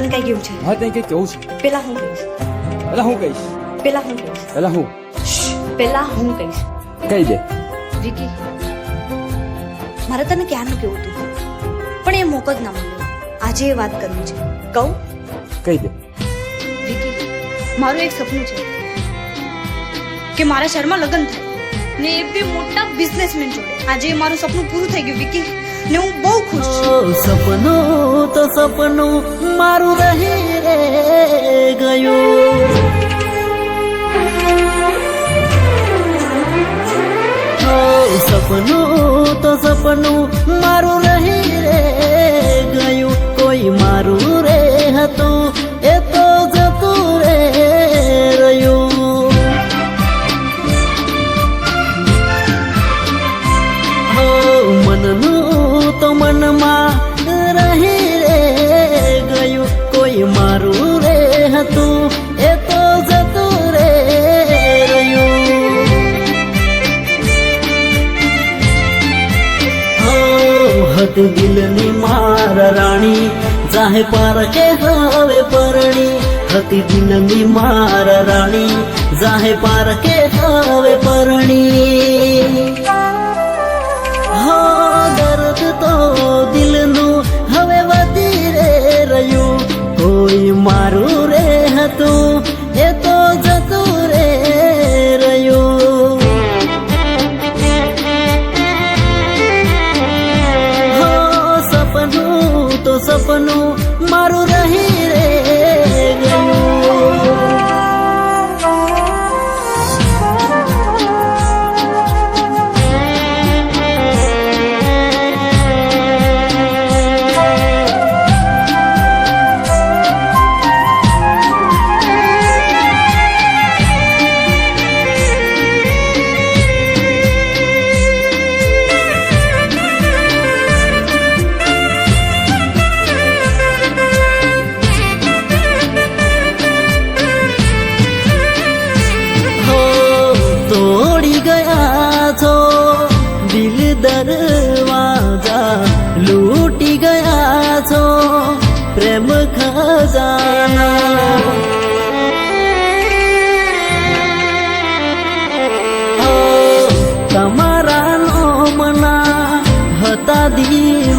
તને કઈ કેવું છે હા ત્યાં કઈ કેવું છે પેલા હું કહીશ પેલા હું કહીશ પેલા હું કહીશ પેલા હું પેલા હું કહીશ કહી દે વિકી મારે તને ક્યાંનું કેવું હતું? પણ એ મોકો જ ના મળ્યો. આજે એ વાત કરવી છે. કહું? કહી દે વિકી મારું એક સપનું છે કે મારા શહેરમાં લગ્ન થાય. ને એ મોટા બિઝનેસમેન જોડે. આજે મારું સપનું પૂરું થઈ ગયું, વિકી, ને હું બહુ ખુશ છું. સપનો તો સપનું મારું રહી રે ગયું. સપનું તો સપનું મારું રહી રે ગયું. કોઈ મારું રે હતું હતી દિલની માર રાણી, જાહે પારકે હવે પરણી. હતી દિલની માર રાણી, જાહે પારકે હવે પરણી. હો, દર્દ તો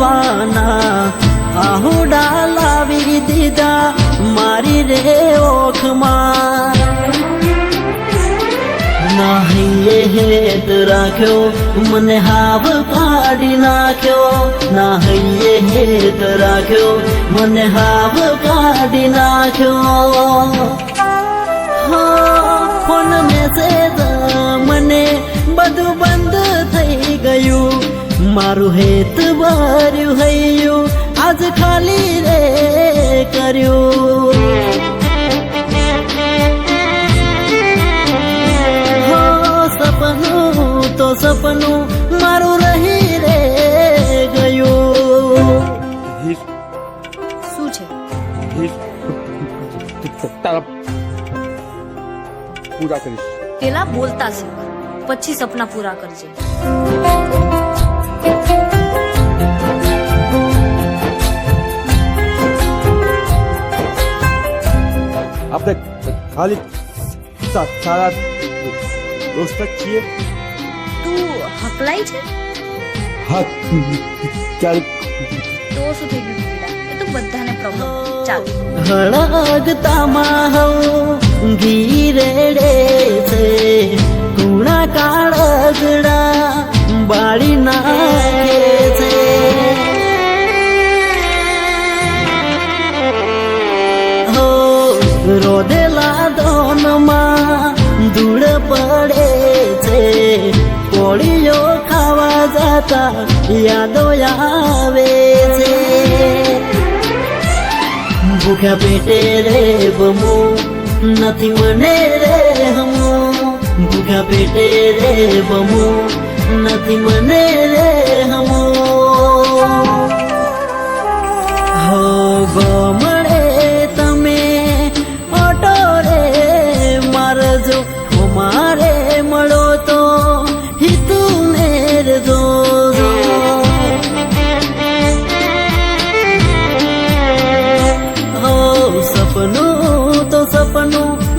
દીવાના આહુડા લાવી દીધા મારી રે ઓખમાં. નાહીએ હેત રાખ્યો, મને હાવ કાઢી નાખ્યો. નાહીએ હેત રાખ્યો, મને હાવ કાઢી નાખ્યો. ફોન મેસેજ મને બધું મારું હેત ભર્યું હૈયું આજ ખાલી રે કર્યું હો સપનું તો સપનું મારું રહી રે ગયું શું છે? તારા પૂરા કરીશ. પેલા બોલતા શીખ પછી સપના પૂરા કરજે. ખાલી સારા દોસ્ત જ છીએ તું હકલાઈ છે હા ક્યારેક તો શું થઈ ગયું એ તો બધાને પ્રોબ્લેમ ચાલ હળગતામાં હવ ઘી રેડે છે કુણા કાળગડા બાળી નાખે દોનમાં ધૂળ પડે છે કોળીઓ ખાવા જતા યાદો આવે છે ભૂખ્યા પેટે રે નથી મને રે હમો ભૂખ્યા પેટે રે બમો નથી મને રે સપનું